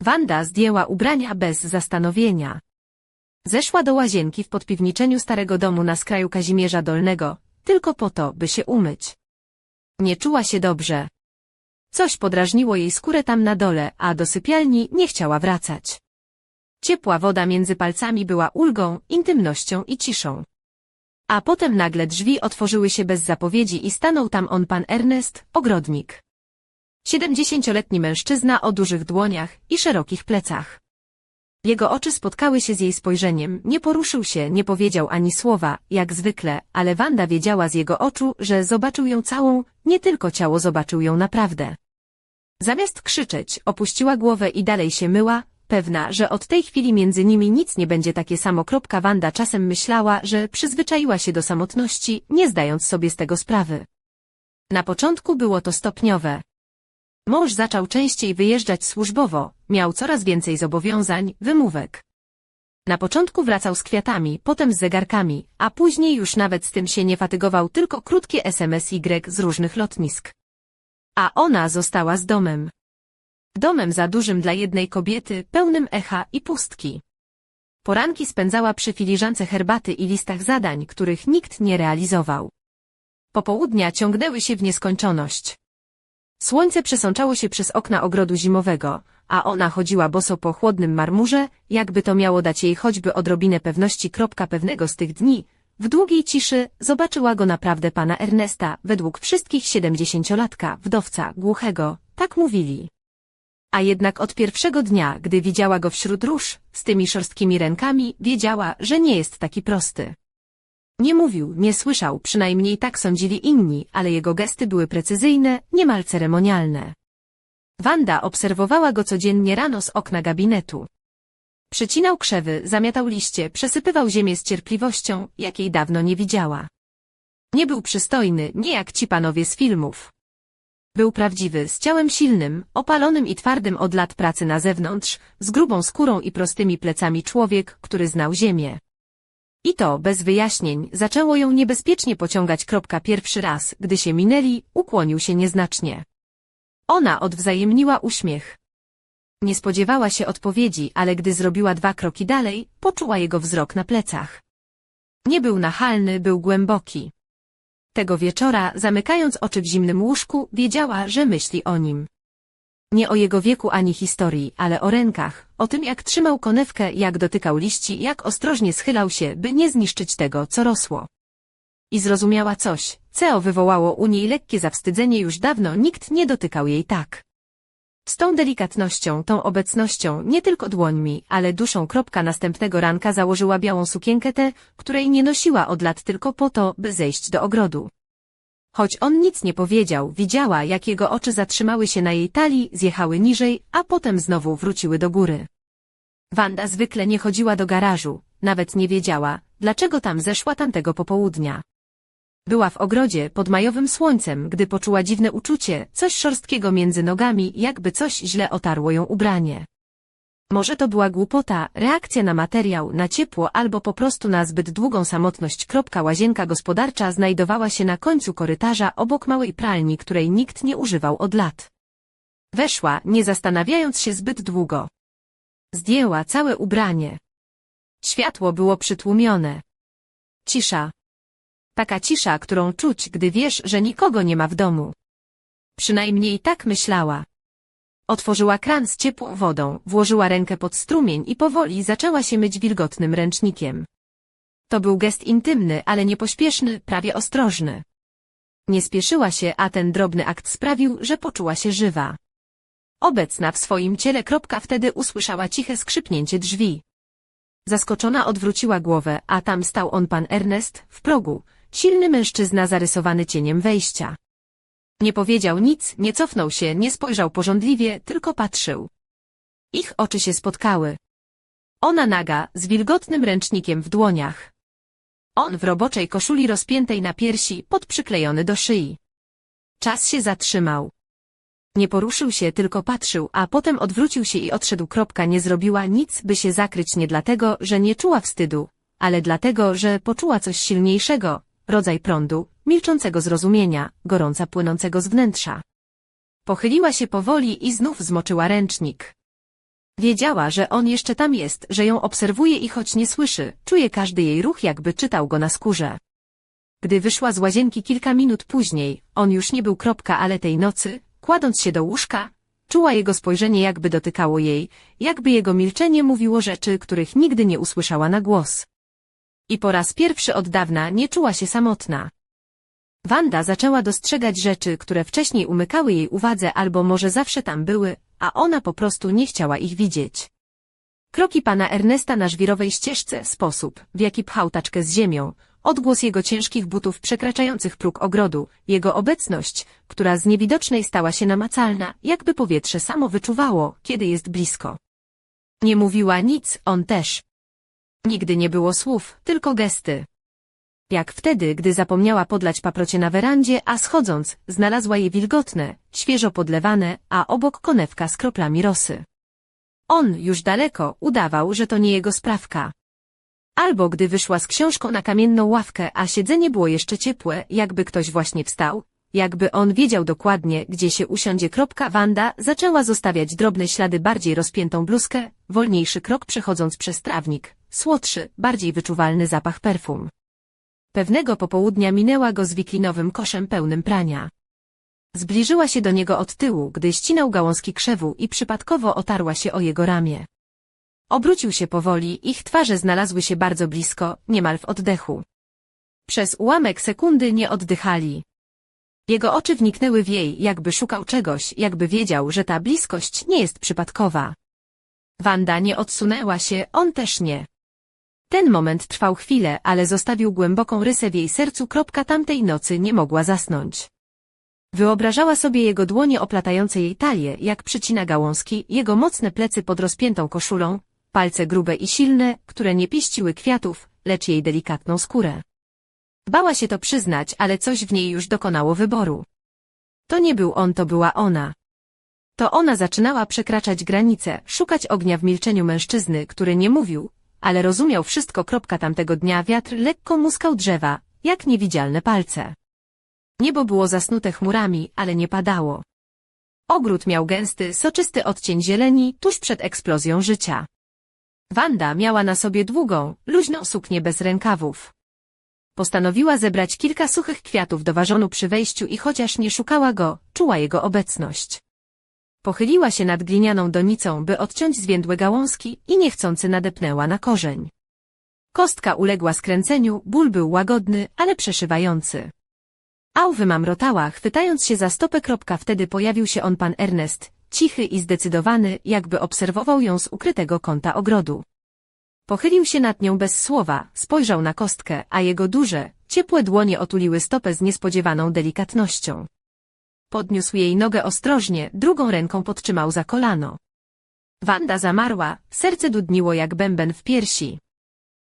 Wanda zdjęła ubrania bez zastanowienia. Zeszła do łazienki w podpiwniczeniu starego domu na skraju Kazimierza Dolnego, tylko po to, by się umyć. Nie czuła się dobrze. Coś podrażniło jej skórę tam na dole, a do sypialni nie chciała wracać. Ciepła woda między palcami była ulgą, intymnością i ciszą. A potem nagle drzwi otworzyły się bez zapowiedzi i stanął tam on pan Ernest, ogrodnik. Siedemdziesięcioletni mężczyzna o dużych dłoniach i szerokich plecach. Jego oczy spotkały się z jej spojrzeniem, nie poruszył się, nie powiedział ani słowa, jak zwykle, ale Wanda wiedziała z jego oczu, że zobaczył ją całą, nie tylko ciało zobaczył ją naprawdę. Zamiast krzyczeć, opuściła głowę i dalej się myła, pewna, że od tej chwili między nimi nic nie będzie takie samo. Kropka Wanda czasem myślała, że przyzwyczaiła się do samotności, nie zdając sobie z tego sprawy. Na początku było to stopniowe. Mąż zaczął częściej wyjeżdżać służbowo, miał coraz więcej zobowiązań, wymówek. Na początku wracał z kwiatami, potem z zegarkami, a później już nawet z tym się nie fatygował, tylko krótkie SMS Y z różnych lotnisk. A ona została z domem. Domem za dużym dla jednej kobiety, pełnym echa i pustki. Poranki spędzała przy filiżance herbaty i listach zadań, których nikt nie realizował. Popołudnia ciągnęły się w nieskończoność. Słońce przesączało się przez okna ogrodu zimowego, a ona chodziła boso po chłodnym marmurze, jakby to miało dać jej choćby odrobinę pewności. Kropka pewnego z tych dni, w długiej ciszy, zobaczyła go naprawdę pana Ernesta, według wszystkich siedemdziesięciolatka, wdowca, głuchego, tak mówili. A jednak od pierwszego dnia, gdy widziała go wśród róż, z tymi szorstkimi rękami, wiedziała, że nie jest taki prosty. Nie mówił, nie słyszał, przynajmniej tak sądzili inni, ale jego gesty były precyzyjne, niemal ceremonialne. Wanda obserwowała go codziennie rano z okna gabinetu. Przycinał krzewy, zamiatał liście, przesypywał ziemię z cierpliwością, jakiej dawno nie widziała. Nie był przystojny, nie jak ci panowie z filmów. Był prawdziwy, z ciałem silnym, opalonym i twardym od lat pracy na zewnątrz, z grubą skórą i prostymi plecami człowiek, który znał ziemię. I to, bez wyjaśnień, zaczęło ją niebezpiecznie pociągać. Kropka pierwszy raz, gdy się minęli, ukłonił się nieznacznie. Ona odwzajemniła uśmiech. Nie spodziewała się odpowiedzi, ale gdy zrobiła dwa kroki dalej, poczuła jego wzrok na plecach. Nie był nachalny, był głęboki. Tego wieczora, zamykając oczy w zimnym łóżku, wiedziała, że myśli o nim. Nie o jego wieku ani historii, ale o rękach, o tym jak trzymał konewkę, jak dotykał liści, jak ostrożnie schylał się, by nie zniszczyć tego, co rosło. I zrozumiała coś, co wywołało u niej lekkie zawstydzenie już dawno nikt nie dotykał jej tak. Z tą delikatnością, tą obecnością, nie tylko dłońmi, ale duszą kropka następnego ranka założyła białą sukienkę tę, której nie nosiła od lat tylko po to, by zejść do ogrodu. Choć on nic nie powiedział, widziała, jak jego oczy zatrzymały się na jej talii, zjechały niżej, a potem znowu wróciły do góry. Wanda zwykle nie chodziła do garażu, nawet nie wiedziała, dlaczego tam zeszła tamtego popołudnia. Była w ogrodzie pod majowym słońcem, gdy poczuła dziwne uczucie, coś szorstkiego między nogami, jakby coś źle otarło ją ubranie. Może to była głupota, reakcja na materiał, na ciepło albo po prostu na zbyt długą samotność. Łazienka gospodarcza znajdowała się na końcu korytarza obok małej pralni, której nikt nie używał od lat. Weszła, nie zastanawiając się zbyt długo. Zdjęła całe ubranie. Światło było przytłumione. Cisza. Taka cisza, którą czuć, gdy wiesz, że nikogo nie ma w domu. Przynajmniej tak myślała. Otworzyła kran z ciepłą wodą, włożyła rękę pod strumień i powoli zaczęła się myć wilgotnym ręcznikiem. To był gest intymny, ale niepośpieszny, prawie ostrożny. Nie spieszyła się, a ten drobny akt sprawił, że poczuła się żywa. Obecna w swoim ciele kropka wtedy usłyszała ciche skrzypnięcie drzwi. Zaskoczona odwróciła głowę, a tam stał on pan Ernest, w progu, silny mężczyzna zarysowany cieniem wejścia. Nie powiedział nic, nie cofnął się, nie spojrzał porządliwie, tylko patrzył. Ich oczy się spotkały. Ona naga, z wilgotnym ręcznikiem w dłoniach. On w roboczej koszuli rozpiętej na piersi, podprzyklejony do szyi. Czas się zatrzymał. Nie poruszył się, tylko patrzył, a potem odwrócił się i odszedł. Kropka nie zrobiła nic, by się zakryć nie dlatego, że nie czuła wstydu, ale dlatego, że poczuła coś silniejszego, rodzaj prądu, milczącego zrozumienia, gorąca płynącego z wnętrza. Pochyliła się powoli i znów zmoczyła ręcznik. Wiedziała, że on jeszcze tam jest, że ją obserwuje i choć nie słyszy, czuje każdy jej ruch jakby czytał go na skórze. Gdy wyszła z łazienki kilka minut później, on już nie był kropka, ale tej nocy, kładąc się do łóżka, czuła jego spojrzenie jakby dotykało jej, jakby jego milczenie mówiło rzeczy, których nigdy nie usłyszała na głos. I po raz pierwszy od dawna nie czuła się samotna. Wanda zaczęła dostrzegać rzeczy, które wcześniej umykały jej uwadze albo może zawsze tam były, a ona po prostu nie chciała ich widzieć. Kroki pana Ernesta na żwirowej ścieżce, sposób, w jaki pchał taczkę z ziemią, odgłos jego ciężkich butów przekraczających próg ogrodu, jego obecność, która z niewidocznej stała się namacalna, jakby powietrze samo wyczuwało, kiedy jest blisko. Nie mówiła nic, on też. Nigdy nie było słów, tylko gesty. Jak wtedy, gdy zapomniała podlać paprocie na werandzie, a schodząc, znalazła je wilgotne, świeżo podlewane, a obok konewka z kroplami rosy. On, już daleko, udawał, że to nie jego sprawka. Albo gdy wyszła z książką na kamienną ławkę, a siedzenie było jeszcze ciepłe, jakby ktoś właśnie wstał, jakby on wiedział dokładnie, gdzie się usiądzie. Kropka Wanda zaczęła zostawiać drobne ślady bardziej rozpiętą bluzkę, wolniejszy krok przechodząc przez trawnik, słodszy, bardziej wyczuwalny zapach perfum. Pewnego popołudnia minęła go z wiklinowym koszem pełnym prania. Zbliżyła się do niego od tyłu, gdy ścinał gałązki krzewu i przypadkowo otarła się o jego ramię. Obrócił się powoli, ich twarze znalazły się bardzo blisko, niemal w oddechu. Przez ułamek sekundy nie oddychali. Jego oczy wniknęły w jej, jakby szukał czegoś, jakby wiedział, że ta bliskość nie jest przypadkowa. Wanda nie odsunęła się, on też nie. Ten moment trwał chwilę, ale zostawił głęboką rysę w jej sercu. Tamtej nocy nie mogła zasnąć. Wyobrażała sobie jego dłonie oplatające jej talię, jak przycina gałązki, jego mocne plecy pod rozpiętą koszulą, palce grube i silne, które nie pieściły kwiatów, lecz jej delikatną skórę. Bała się to przyznać, ale coś w niej już dokonało wyboru. To nie był on, to była ona. To ona zaczynała przekraczać granice, szukać ognia w milczeniu mężczyzny, który nie mówił, ale rozumiał wszystko. Tamtego dnia wiatr lekko muskał drzewa, jak niewidzialne palce. Niebo było zasnute chmurami, ale nie padało. Ogród miał gęsty, soczysty odcień zieleni, tuż przed eksplozją życia. Wanda miała na sobie długą, luźną suknię bez rękawów. Postanowiła zebrać kilka suchych kwiatów do ważonu przy wejściu i chociaż nie szukała go, czuła jego obecność. Pochyliła się nad glinianą donicą, by odciąć zwiędłe gałązki i niechcący nadepnęła na korzeń. Kostka uległa skręceniu, ból był łagodny, ale przeszywający. Au wymamrotała, chwytając się za stopę. Kropka. Wtedy pojawił się on pan Ernest, cichy i zdecydowany, jakby obserwował ją z ukrytego kąta ogrodu. Pochylił się nad nią bez słowa, spojrzał na kostkę, a jego duże, ciepłe dłonie otuliły stopę z niespodziewaną delikatnością. Podniósł jej nogę ostrożnie, drugą ręką podtrzymał za kolano. Wanda zamarła, serce dudniło jak bęben w piersi.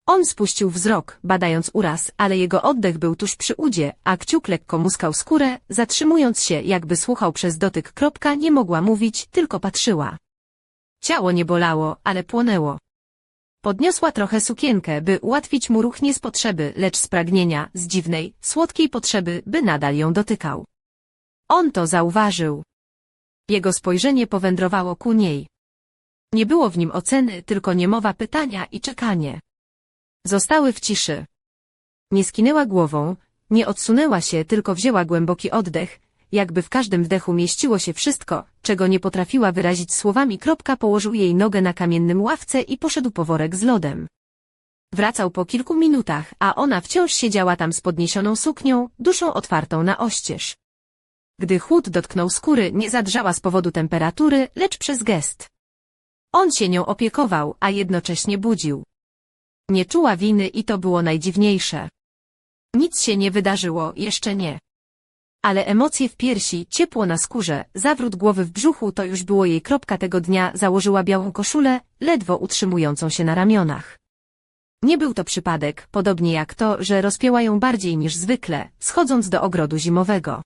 On spuścił wzrok, badając uraz, ale jego oddech był tuż przy udzie, a kciuk lekko muskał skórę, zatrzymując się, jakby słuchał przez dotyk. Kropka nie mogła mówić, tylko patrzyła. Ciało nie bolało, ale płonęło. Podniosła trochę sukienkę, by ułatwić mu ruch nie z potrzeby, lecz z pragnienia, z dziwnej, słodkiej potrzeby, by nadal ją dotykał. On to zauważył. Jego spojrzenie powędrowało ku niej. Nie było w nim oceny, tylko niemowa pytania i czekanie. Zostały w ciszy. Nie skinęła głową, nie odsunęła się, tylko wzięła głęboki oddech, jakby w każdym wdechu mieściło się wszystko, czego nie potrafiła wyrazić słowami. Kropka położył jej nogę na kamiennym ławce i poszedł po worek z lodem. Wracał po kilku minutach, a ona wciąż siedziała tam z podniesioną suknią, duszą otwartą na oścież. Gdy chłód dotknął skóry, nie zadrżała z powodu temperatury, lecz przez gest. On się nią opiekował, a jednocześnie budził. Nie czuła winy i to było najdziwniejsze. Nic się nie wydarzyło, jeszcze nie. Ale emocje w piersi, ciepło na skórze, zawrót głowy w brzuchu to już było jej kropka tego dnia założyła białą koszulę, ledwo utrzymującą się na ramionach. Nie był to przypadek, podobnie jak to, że rozpięła ją bardziej niż zwykle, schodząc do ogrodu zimowego.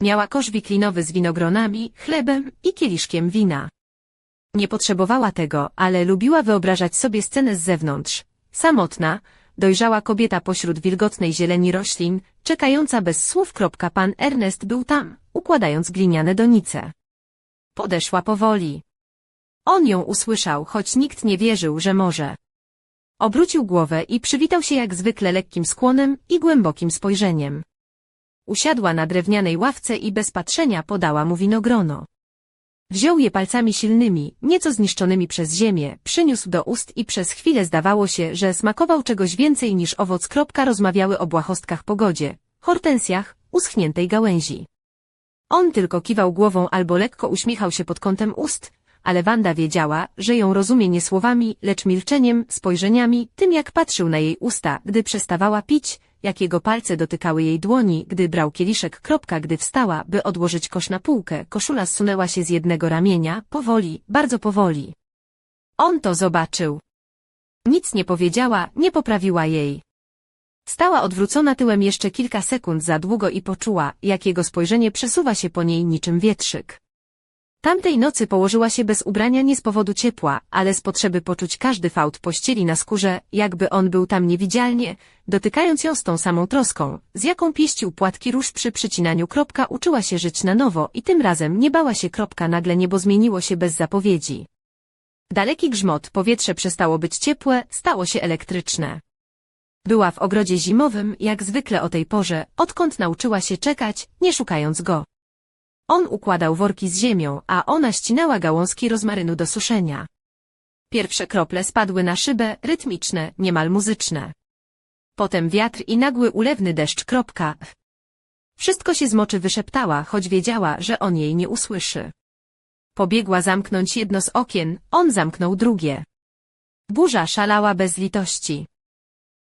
Miała kosz wiklinowy z winogronami, chlebem i kieliszkiem wina. Nie potrzebowała tego, ale lubiła wyobrażać sobie scenę z zewnątrz. Samotna, dojrzała kobieta pośród wilgotnej zieleni roślin, czekająca bez słów. Pan Ernest był tam, układając gliniane donice. Podeszła powoli. On ją usłyszał, choć nikt nie wierzył, że może. Obrócił głowę i przywitał się jak zwykle lekkim skłonem i głębokim spojrzeniem. Usiadła na drewnianej ławce i bez patrzenia podała mu winogrono. Wziął je palcami silnymi, nieco zniszczonymi przez ziemię, przyniósł do ust i przez chwilę zdawało się, że smakował czegoś więcej niż owoc. Rozmawiały o błahostkach pogodzie, hortensjach, uschniętej gałęzi. On tylko kiwał głową albo lekko uśmiechał się pod kątem ust, ale Wanda wiedziała, że ją rozumie nie słowami, lecz milczeniem, spojrzeniami, tym jak patrzył na jej usta, gdy przestawała pić, jak jego palce dotykały jej dłoni, gdy brał kieliszek. Kropka, gdy wstała, by odłożyć kosz na półkę, koszula zsunęła się z jednego ramienia, powoli, bardzo powoli. On to zobaczył. Nic nie powiedziała, nie poprawiła jej. Stała odwrócona tyłem jeszcze kilka sekund za długo i poczuła, jak jego spojrzenie przesuwa się po niej niczym wietrzyk. Tamtej nocy położyła się bez ubrania nie z powodu ciepła, ale z potrzeby poczuć każdy fałd pościeli na skórze, jakby on był tam niewidzialnie, dotykając ją z tą samą troską, z jaką pieścił płatki róż przy przycinaniu kropka uczyła się żyć na nowo i tym razem nie bała się kropka nagle niebo zmieniło się bez zapowiedzi. Daleki grzmot, powietrze przestało być ciepłe, stało się elektryczne. Była w ogrodzie zimowym, jak zwykle o tej porze, odkąd nauczyła się czekać, nie szukając go. On układał worki z ziemią, a ona ścinała gałązki rozmarynu do suszenia. Pierwsze krople spadły na szybę, rytmiczne, niemal muzyczne. Potem wiatr i nagły ulewny deszcz. Kropka. Wszystko się zmoczy wyszeptała, choć wiedziała, że on jej nie usłyszy. Pobiegła zamknąć jedno z okien, on zamknął drugie. Burza szalała bez litości.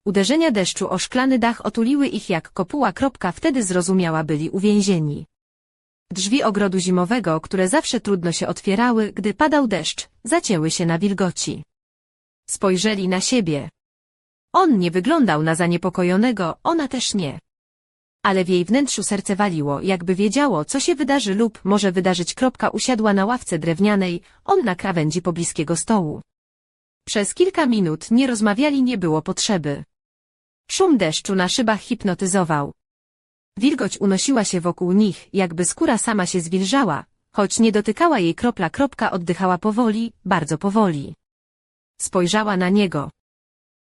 Uderzenia deszczu o szklany dach otuliły ich jak kopuła. Kropka wtedy zrozumiała byli uwięzieni. Drzwi ogrodu zimowego, które zawsze trudno się otwierały, gdy padał deszcz, zacięły się na wilgoci. Spojrzeli na siebie. On nie wyglądał na zaniepokojonego, ona też nie. Ale w jej wnętrzu serce waliło, jakby wiedziało, co się wydarzy lub może wydarzyć. Kropka usiadła na ławce drewnianej, on na krawędzi pobliskiego stołu. Przez kilka minut nie rozmawiali, nie było potrzeby. Szum deszczu na szybach hipnotyzował. Wilgoć unosiła się wokół nich, jakby skóra sama się zwilżała, choć nie dotykała jej kropla. Kropka oddychała powoli, bardzo powoli. Spojrzała na niego.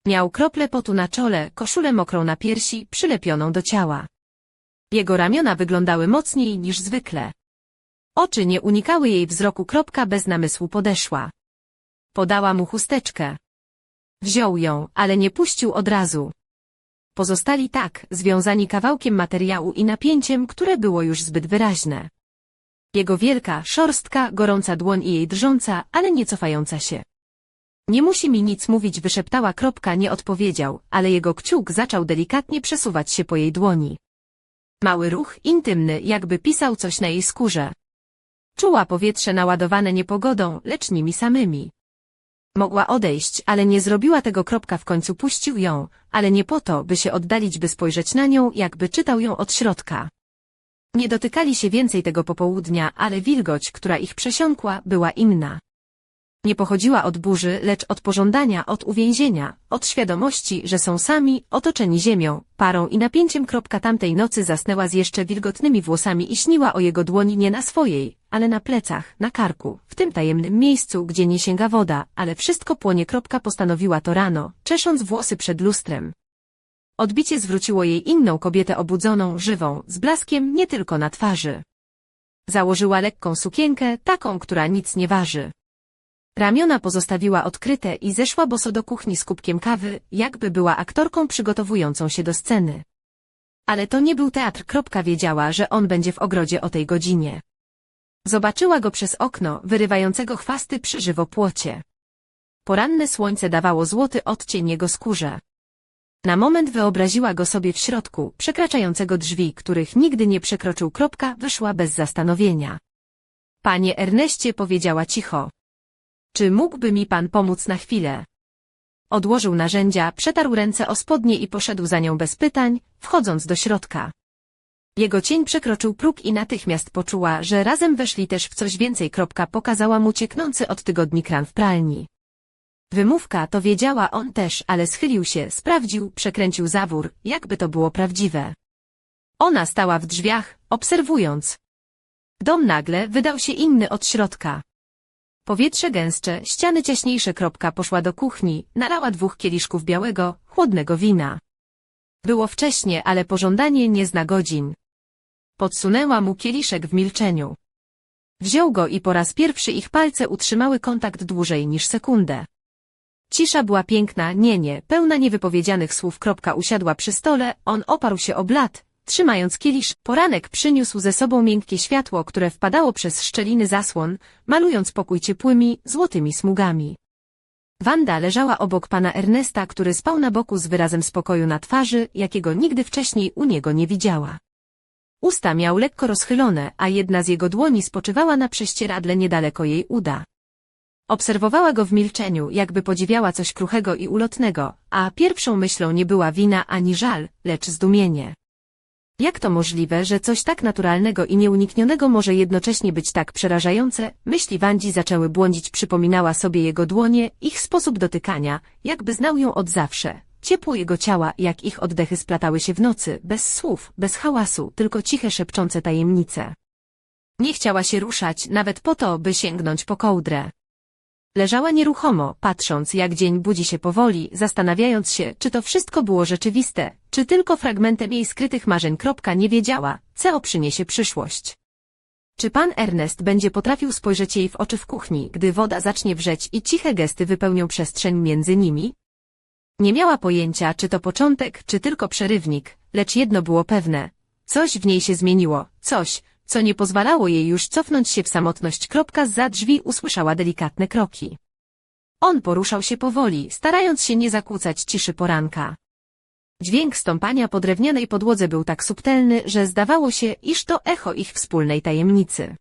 Miał krople potu na czole, koszulę mokrą na piersi, przylepioną do ciała. Jego ramiona wyglądały mocniej niż zwykle. Oczy nie unikały jej wzroku. Kropka bez namysłu podeszła. Podała mu chusteczkę. Wziął ją, ale nie puścił od razu. Pozostali tak, związani kawałkiem materiału i napięciem, które było już zbyt wyraźne. Jego wielka, szorstka, gorąca dłoń i jej drżąca, ale nie cofająca się. Nie musi mi nic mówić, wyszeptała kropka, nie odpowiedział, ale jego kciuk zaczął delikatnie przesuwać się po jej dłoni. Mały ruch, intymny, jakby pisał coś na jej skórze. Czuła powietrze naładowane niepogodą, lecz nimi samymi. Mogła odejść, ale nie zrobiła tego. Kropka w końcu puścił ją, ale nie po to, by się oddalić, by spojrzeć na nią, jakby czytał ją od środka. Nie dotykali się więcej tego popołudnia, ale wilgoć, która ich przesiąkła, była inna. Nie pochodziła od burzy, lecz od pożądania, od uwięzienia, od świadomości, że są sami, otoczeni ziemią, parą i napięciem. Tamtej nocy zasnęła z jeszcze wilgotnymi włosami i śniła o jego dłoni nie na swojej, ale na plecach, na karku, w tym tajemnym miejscu, gdzie nie sięga woda, ale wszystko płonie. Postanowiła to rano, czesząc włosy przed lustrem. Odbicie zwróciło jej inną kobietę obudzoną, żywą, z blaskiem nie tylko na twarzy. Założyła lekką sukienkę, taką, która nic nie waży. Ramiona pozostawiła odkryte i zeszła boso do kuchni z kubkiem kawy, jakby była aktorką przygotowującą się do sceny. Ale to nie był teatr. Wiedziała, że on będzie w ogrodzie o tej godzinie. Zobaczyła go przez okno, wyrywającego chwasty przy żywopłocie. Poranne słońce dawało złoty odcień jego skórze. Na moment wyobraziła go sobie w środku, przekraczającego drzwi, których nigdy nie przekroczył. Wyszła bez zastanowienia. Panie Erneście powiedziała cicho. Czy mógłby mi pan pomóc na chwilę? Odłożył narzędzia, przetarł ręce o spodnie i poszedł za nią bez pytań, wchodząc do środka. Jego cień przekroczył próg i natychmiast poczuła, że razem weszli też w coś więcej. Kropka pokazała mu cieknący od tygodni kran w pralni. Wymówka to wiedziała on też, ale schylił się, sprawdził, przekręcił zawór, jakby to było prawdziwe. Ona stała w drzwiach, obserwując. Dom nagle wydał się inny od środka. Powietrze gęstsze, ściany ciaśniejsze. Kropka poszła do kuchni, nalała dwóch kieliszków białego, chłodnego wina. Było wcześnie, ale pożądanie nie zna godzin. Podsunęła mu kieliszek w milczeniu. Wziął go i po raz pierwszy ich palce utrzymały kontakt dłużej niż sekundę. Cisza była piękna, nie, nie, pełna niewypowiedzianych słów. Kropka usiadła przy stole, on oparł się o blat, trzymając kielisz. Poranek przyniósł ze sobą miękkie światło, które wpadało przez szczeliny zasłon, malując pokój ciepłymi, złotymi smugami. Wanda leżała obok pana Ernesta, który spał na boku z wyrazem spokoju na twarzy, jakiego nigdy wcześniej u niego nie widziała. Usta miał lekko rozchylone, a jedna z jego dłoni spoczywała na prześcieradle niedaleko jej uda. Obserwowała go w milczeniu, jakby podziwiała coś kruchego i ulotnego, a pierwszą myślą nie była wina ani żal, lecz zdumienie. Jak to możliwe, że coś tak naturalnego i nieuniknionego może jednocześnie być tak przerażające? Myśli Wandzi zaczęły błądzić, przypominała sobie jego dłonie, ich sposób dotykania, jakby znał ją od zawsze. Ciepło jego ciała, jak ich oddechy splatały się w nocy, bez słów, bez hałasu, tylko ciche szepczące tajemnice. Nie chciała się ruszać, nawet po to, by sięgnąć po kołdrę. Leżała nieruchomo, patrząc jak dzień budzi się powoli, zastanawiając się, czy to wszystko było rzeczywiste, czy tylko fragmentem jej skrytych marzeń. Kropka nie wiedziała, co przyniesie przyszłość. Czy pan Ernest będzie potrafił spojrzeć jej w oczy w kuchni, gdy woda zacznie wrzeć i ciche gesty wypełnią przestrzeń między nimi? Nie miała pojęcia, czy to początek, czy tylko przerywnik, lecz jedno było pewne. Coś w niej się zmieniło, coś, co nie pozwalało jej już cofnąć się w samotność. Za drzwi usłyszała delikatne kroki. On poruszał się powoli, starając się nie zakłócać ciszy poranka. Dźwięk stąpania po drewnianej podłodze był tak subtelny, że zdawało się, iż to echo ich wspólnej tajemnicy.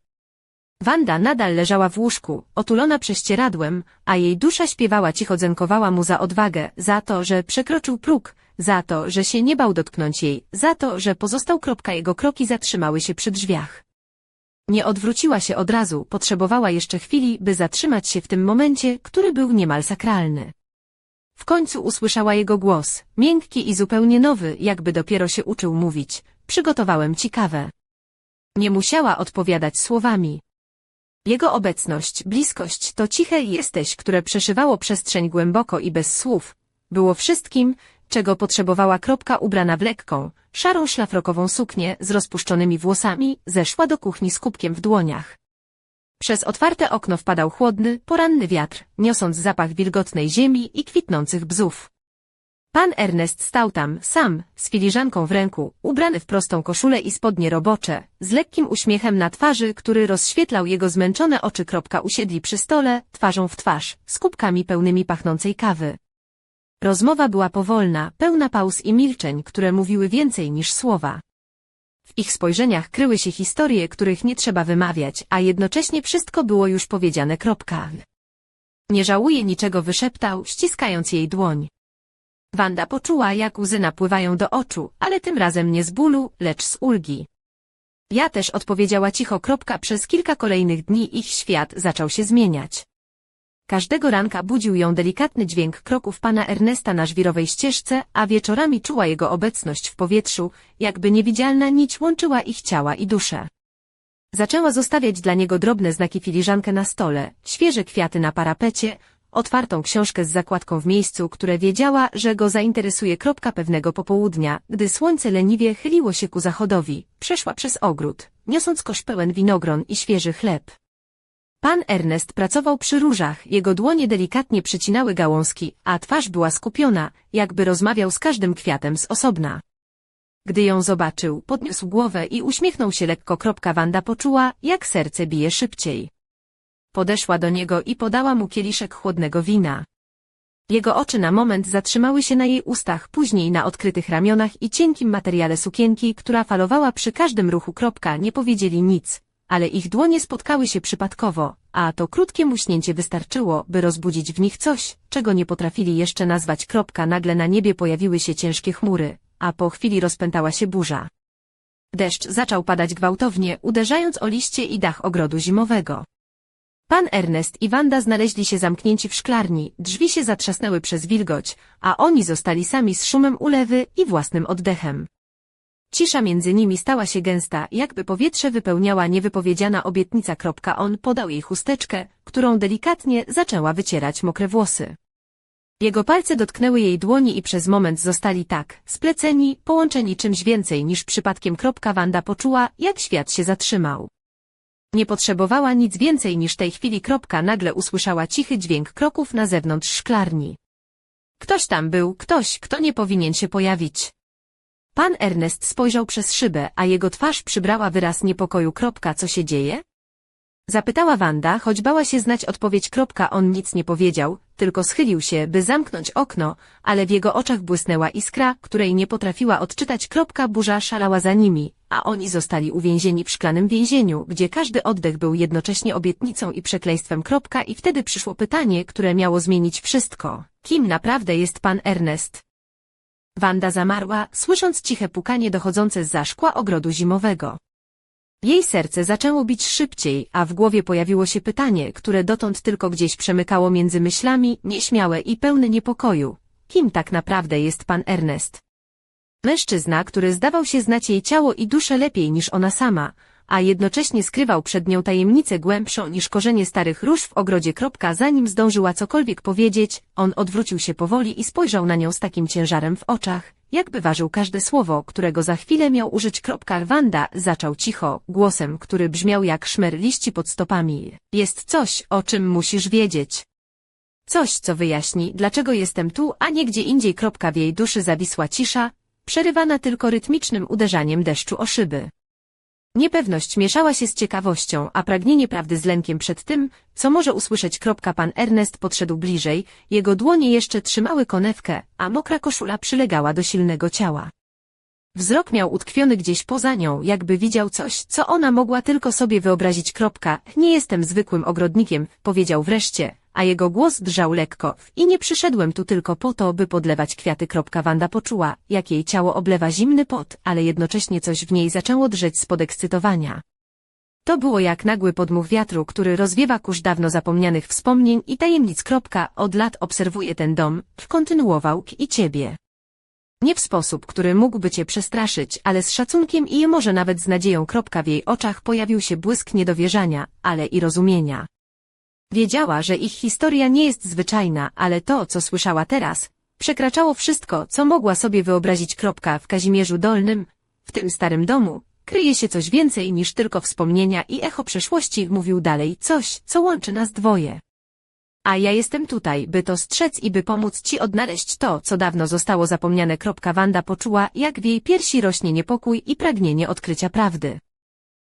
Wanda nadal leżała w łóżku, otulona prześcieradłem, a jej dusza śpiewała cicho dzenkowała mu za odwagę, za to, że przekroczył próg, za to, że się nie bał dotknąć jej, za to, że pozostał kropka jego kroki zatrzymały się przy drzwiach. Nie odwróciła się od razu, potrzebowała jeszcze chwili, by zatrzymać się w tym momencie, który był niemal sakralny. W końcu usłyszała jego głos, miękki i zupełnie nowy, jakby dopiero się uczył mówić. Przygotowałem ci kawę. Nie musiała odpowiadać słowami. Jego obecność, bliskość, to ciche jesteś, które przeszywało przestrzeń głęboko i bez słów. Było wszystkim, czego potrzebowała kropka ubrana w lekką, szarą szlafrokową suknię z rozpuszczonymi włosami, zeszła do kuchni z kubkiem w dłoniach. Przez otwarte okno wpadał chłodny, poranny wiatr, niosąc zapach wilgotnej ziemi i kwitnących bzów. Pan Ernest stał tam, sam, z filiżanką w ręku, ubrany w prostą koszulę i spodnie robocze, z lekkim uśmiechem na twarzy, który rozświetlał jego zmęczone oczy. Usiedli przy stole, twarzą w twarz, z kubkami pełnymi pachnącej kawy. Rozmowa była powolna, pełna pauz i milczeń, które mówiły więcej niż słowa. W ich spojrzeniach kryły się historie, których nie trzeba wymawiać, a jednocześnie wszystko było już powiedziane. Kropka. Nie żałuje niczego wyszeptał, ściskając jej dłoń. Wanda poczuła, jak łzy napływają do oczu, ale tym razem nie z bólu, lecz z ulgi. Ja też odpowiedziała cicho. Kropka przez kilka kolejnych dni ich świat zaczął się zmieniać. Każdego ranka budził ją delikatny dźwięk kroków pana Ernesta na żwirowej ścieżce, a wieczorami czuła jego obecność w powietrzu, jakby niewidzialna nić łączyła ich ciała i dusze. Zaczęła zostawiać dla niego drobne znaki filiżankę na stole, świeże kwiaty na parapecie, otwartą książkę z zakładką w miejscu, które wiedziała, że go zainteresuje. Kropka pewnego popołudnia, gdy słońce leniwie chyliło się ku zachodowi, przeszła przez ogród, niosąc kosz pełen winogron i świeży chleb. Pan Ernest pracował przy różach, jego dłonie delikatnie przycinały gałązki, a twarz była skupiona, jakby rozmawiał z każdym kwiatem z osobna. Gdy ją zobaczył, podniósł głowę i uśmiechnął się lekko. Wanda poczuła, jak serce bije szybciej. Podeszła do niego i podała mu kieliszek chłodnego wina. Jego oczy na moment zatrzymały się na jej ustach, później na odkrytych ramionach i cienkim materiale sukienki, która falowała przy każdym ruchu. Kropka nie powiedzieli nic, ale ich dłonie spotkały się przypadkowo, a to krótkie muśnięcie wystarczyło, by rozbudzić w nich coś, czego nie potrafili jeszcze nazwać. Kropka nagle na niebie pojawiły się ciężkie chmury, a po chwili rozpętała się burza. Deszcz zaczął padać gwałtownie, uderzając o liście i dach ogrodu zimowego. Pan Ernest i Wanda znaleźli się zamknięci w szklarni, drzwi się zatrzasnęły przez wilgoć, a oni zostali sami z szumem ulewy i własnym oddechem. Cisza między nimi stała się gęsta, jakby powietrze wypełniała niewypowiedziana obietnica. On podał jej chusteczkę, którą delikatnie zaczęła wycierać mokre włosy. Jego palce dotknęły jej dłoni i przez moment zostali tak, spleceni, połączeni czymś więcej niż przypadkiem. Wanda poczuła, jak świat się zatrzymał. Nie potrzebowała nic więcej niż tej chwili. Nagle usłyszała cichy dźwięk kroków na zewnątrz szklarni. Ktoś tam był, ktoś, kto nie powinien się pojawić. Pan Ernest spojrzał przez szybę, a jego twarz przybrała wyraz niepokoju. Kropka, co się dzieje? Zapytała Wanda, choć bała się znać odpowiedź. Kropka, on nic nie powiedział, tylko schylił się, by zamknąć okno, ale w jego oczach błysnęła iskra, której nie potrafiła odczytać. Kropka, burza szalała za nimi, a oni zostali uwięzieni w szklanym więzieniu, gdzie każdy oddech był jednocześnie obietnicą i przekleństwem. Kropka, I wtedy przyszło pytanie, które miało zmienić wszystko. Kim naprawdę jest pan Ernest? Wanda zamarła, słysząc ciche pukanie dochodzące z za szkła ogrodu zimowego. Jej serce zaczęło bić szybciej, a w głowie pojawiło się pytanie, które dotąd tylko gdzieś przemykało między myślami, nieśmiałe i pełne niepokoju. Kim tak naprawdę jest pan Ernest? Mężczyzna, który zdawał się znać jej ciało i duszę lepiej niż ona sama, a jednocześnie skrywał przed nią tajemnicę głębszą niż korzenie starych róż w ogrodzie. Zanim zdążyła cokolwiek powiedzieć, on odwrócił się powoli i spojrzał na nią z takim ciężarem w oczach, jakby ważył każde słowo, którego za chwilę miał użyć. Wanda zaczął cicho, głosem, który brzmiał jak szmer liści pod stopami. Jest coś, o czym musisz wiedzieć. Coś, co wyjaśni, dlaczego jestem tu, a nie gdzie indziej. W jej duszy zawisła cisza, przerywana tylko rytmicznym uderzaniem deszczu o szyby. Niepewność mieszała się z ciekawością, a pragnienie prawdy z lękiem przed tym, co może usłyszeć. Pan Ernest podszedł bliżej, jego dłonie jeszcze trzymały konewkę, a mokra koszula przylegała do silnego ciała. Wzrok miał utkwiony gdzieś poza nią, jakby widział coś, co ona mogła tylko sobie wyobrazić. Nie jestem zwykłym ogrodnikiem, powiedział wreszcie, a jego głos drżał lekko. I nie przyszedłem tu tylko po to, by podlewać kwiaty. Wanda poczuła, jak jej ciało oblewa zimny pot, ale jednocześnie coś w niej zaczęło drżeć z podekscytowania. To było jak nagły podmuch wiatru, który rozwiewa kurz dawno zapomnianych wspomnień i tajemnic. Od lat obserwuję ten dom, kontynuował i ciebie. Nie w sposób, który mógłby cię przestraszyć, ale z szacunkiem i może nawet z nadzieją. W jej oczach pojawił się błysk niedowierzania, ale i rozumienia. Wiedziała, że ich historia nie jest zwyczajna, ale to, co słyszała teraz, przekraczało wszystko, co mogła sobie wyobrazić. Kropka w Kazimierzu Dolnym, w tym starym domu, kryje się coś więcej niż tylko wspomnienia i echo przeszłości, mówił dalej, coś, co łączy nas dwoje. A ja jestem tutaj, by to strzec i by pomóc ci odnaleźć to, co dawno zostało zapomniane. Wanda poczuła, jak w jej piersi rośnie niepokój i pragnienie odkrycia prawdy.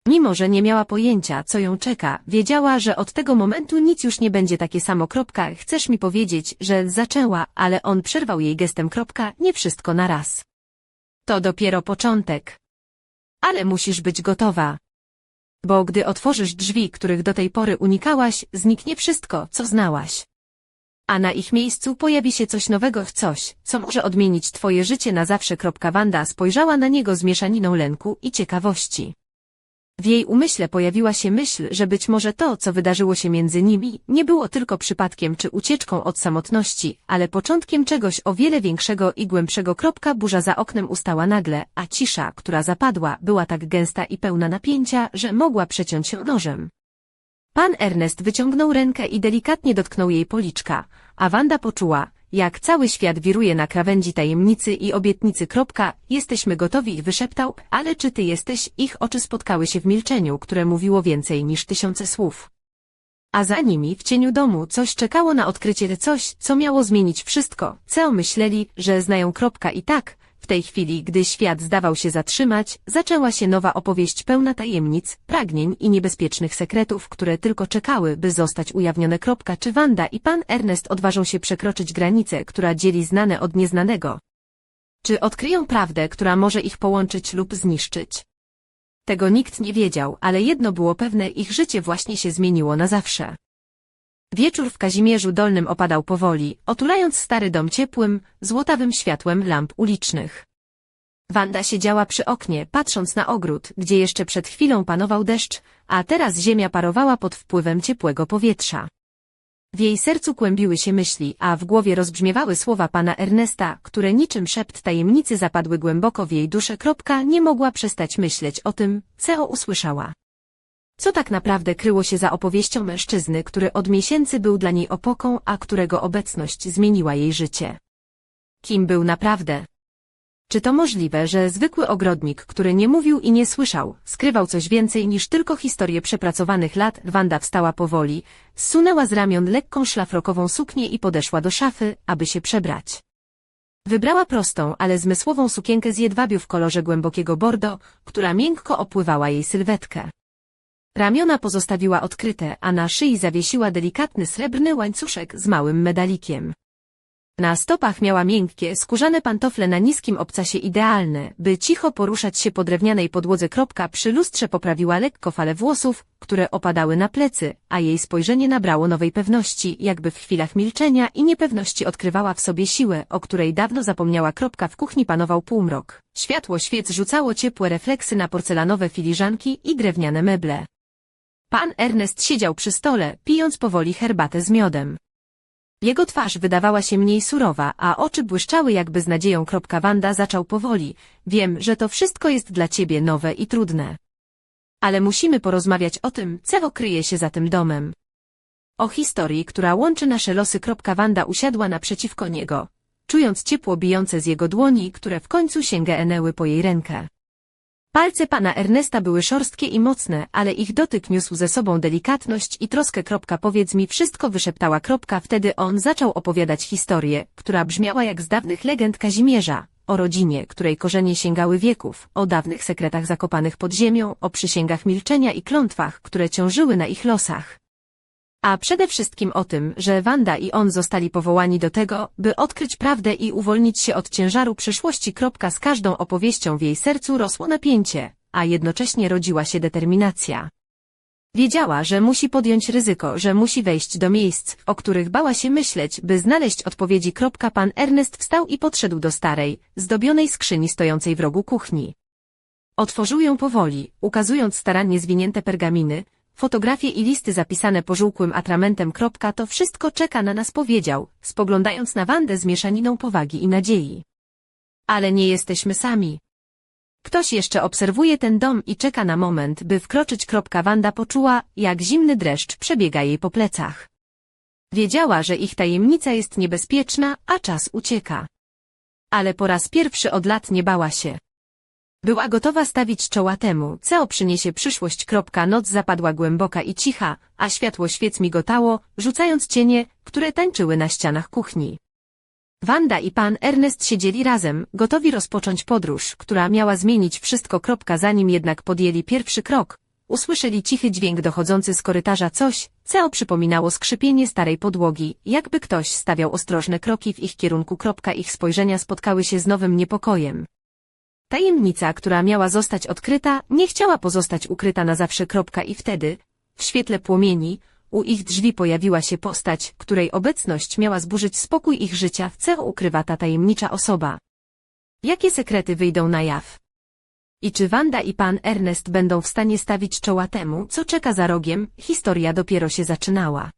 Mimo, że nie miała pojęcia, co ją czeka, wiedziała, że od tego momentu nic już nie będzie takie samo. Kropka, chcesz mi powiedzieć, że zaczęła, ale on przerwał jej gestem. Kropka, nie wszystko na raz. To dopiero początek. Ale musisz być gotowa. Bo gdy otworzysz drzwi, których do tej pory unikałaś, zniknie wszystko, co znałaś. A na ich miejscu pojawi się coś nowego, coś, co może odmienić twoje życie na zawsze. Kropka Wanda spojrzała na niego z mieszaniną lęku i ciekawości. W jej umyśle pojawiła się myśl, że być może to, co wydarzyło się między nimi, nie było tylko przypadkiem czy ucieczką od samotności, ale początkiem czegoś o wiele większego i głębszego. Kropka burza za oknem ustała nagle, a cisza, która zapadła, była tak gęsta i pełna napięcia, że mogła przeciąć się nożem. Pan Ernest wyciągnął rękę i delikatnie dotknął jej policzka, a Wanda poczuła, jak cały świat wiruje na krawędzi tajemnicy i obietnicy. Kropka, jesteśmy gotowi, wyszeptał, ale czy ty jesteś? Ich oczy spotkały się w milczeniu, które mówiło więcej niż tysiące słów. A za nimi, w cieniu domu, coś czekało na odkrycie, coś, co miało zmienić wszystko. Co myśleli, że znają kropka i tak, tej chwili, gdy świat zdawał się zatrzymać, zaczęła się nowa opowieść pełna tajemnic, pragnień i niebezpiecznych sekretów, które tylko czekały, by zostać ujawnione. Kropka, czy Wanda i pan Ernest odważą się przekroczyć granicę, która dzieli znane od nieznanego? Czy odkryją prawdę, która może ich połączyć lub zniszczyć? Tego nikt nie wiedział, ale jedno było pewne, ich życie właśnie się zmieniło na zawsze. Wieczór w Kazimierzu Dolnym opadał powoli, otulając stary dom ciepłym, złotawym światłem lamp ulicznych. Wanda siedziała przy oknie, patrząc na ogród, gdzie jeszcze przed chwilą panował deszcz, a teraz ziemia parowała pod wpływem ciepłego powietrza. W jej sercu kłębiły się myśli, a w głowie rozbrzmiewały słowa pana Ernesta, które niczym szept tajemnicy zapadły głęboko w jej duszę. Kropka nie mogła przestać myśleć o tym, co usłyszała. Co tak naprawdę kryło się za opowieścią mężczyzny, który od miesięcy był dla niej opoką, a którego obecność zmieniła jej życie? Kim był naprawdę? Czy to możliwe, że zwykły ogrodnik, który nie mówił i nie słyszał, skrywał coś więcej niż tylko historię przepracowanych lat? Wanda wstała powoli, zsunęła z ramion lekką szlafrokową suknię i podeszła do szafy, aby się przebrać. Wybrała prostą, ale zmysłową sukienkę z jedwabiu w kolorze głębokiego bordo, która miękko opływała jej sylwetkę. Ramiona pozostawiła odkryte, a na szyi zawiesiła delikatny srebrny łańcuszek z małym medalikiem. Na stopach miała miękkie, skórzane pantofle na niskim obcasie idealne, by cicho poruszać się po drewnianej podłodze. Kropka przy lustrze poprawiła lekko fale włosów, które opadały na plecy, a jej spojrzenie nabrało nowej pewności, jakby w chwilach milczenia i niepewności odkrywała w sobie siłę, o której dawno zapomniała. Kropka w kuchni panował półmrok. Światło świec rzucało ciepłe refleksy na porcelanowe filiżanki i drewniane meble. Pan Ernest siedział przy stole, pijąc powoli herbatę z miodem. Jego twarz wydawała się mniej surowa, a oczy błyszczały jakby z nadzieją. Wanda zaczął powoli. Wiem, że to wszystko jest dla ciebie nowe i trudne. Ale musimy porozmawiać o tym, co kryje się za tym domem. O historii, która łączy nasze losy. Wanda usiadła naprzeciwko niego, czując ciepło bijące z jego dłoni, które w końcu sięgnęły po jej rękę. Palce pana Ernesta były szorstkie i mocne, ale ich dotyk niósł ze sobą delikatność i troskę. Kropka, powiedz mi wszystko wyszeptała. Kropka, wtedy on zaczął opowiadać historię, która brzmiała jak z dawnych legend Kazimierza, o rodzinie, której korzenie sięgały wieków, o dawnych sekretach zakopanych pod ziemią, o przysięgach milczenia i klątwach, które ciążyły na ich losach. A przede wszystkim o tym, że Wanda i on zostali powołani do tego, by odkryć prawdę i uwolnić się od ciężaru przeszłości. Z każdą opowieścią w jej sercu rosło napięcie, a jednocześnie rodziła się determinacja. Wiedziała, że musi podjąć ryzyko, że musi wejść do miejsc, o których bała się myśleć, by znaleźć odpowiedzi. Pan Ernest wstał i podszedł do starej, zdobionej skrzyni stojącej w rogu kuchni. Otworzył ją powoli, ukazując starannie zwinięte pergaminy, Fotografie i listy zapisane pożółkłym atramentem. Kropka, to wszystko czeka na nas powiedział, spoglądając na Wandę z mieszaniną powagi i nadziei. Ale nie jesteśmy sami. Ktoś jeszcze obserwuje ten dom i czeka na moment, by wkroczyć. Kropka Wanda poczuła, jak zimny dreszcz przebiega jej po plecach. Wiedziała, że ich tajemnica jest niebezpieczna, a czas ucieka. Ale po raz pierwszy od lat nie bała się. Była gotowa stawić czoła temu, co przyniesie przyszłość. Noc zapadła głęboka i cicha, a światło świec migotało, rzucając cienie, które tańczyły na ścianach kuchni. Wanda i pan Ernest siedzieli razem, gotowi rozpocząć podróż, która miała zmienić wszystko. Zanim jednak podjęli pierwszy krok, usłyszeli cichy dźwięk dochodzący z korytarza coś, co przypominało skrzypienie starej podłogi, jakby ktoś stawiał ostrożne kroki w ich kierunku. Ich spojrzenia spotkały się z nowym niepokojem. Tajemnica, która miała zostać odkryta, nie chciała pozostać ukryta na zawsze. Kropka I wtedy, w świetle płomieni, u ich drzwi pojawiła się postać, której obecność miała zburzyć spokój ich życia, w co ukrywa ta tajemnicza osoba. Jakie sekrety wyjdą na jaw? I czy Wanda i pan Ernest będą w stanie stawić czoła temu, co czeka za rogiem? Historia dopiero się zaczynała.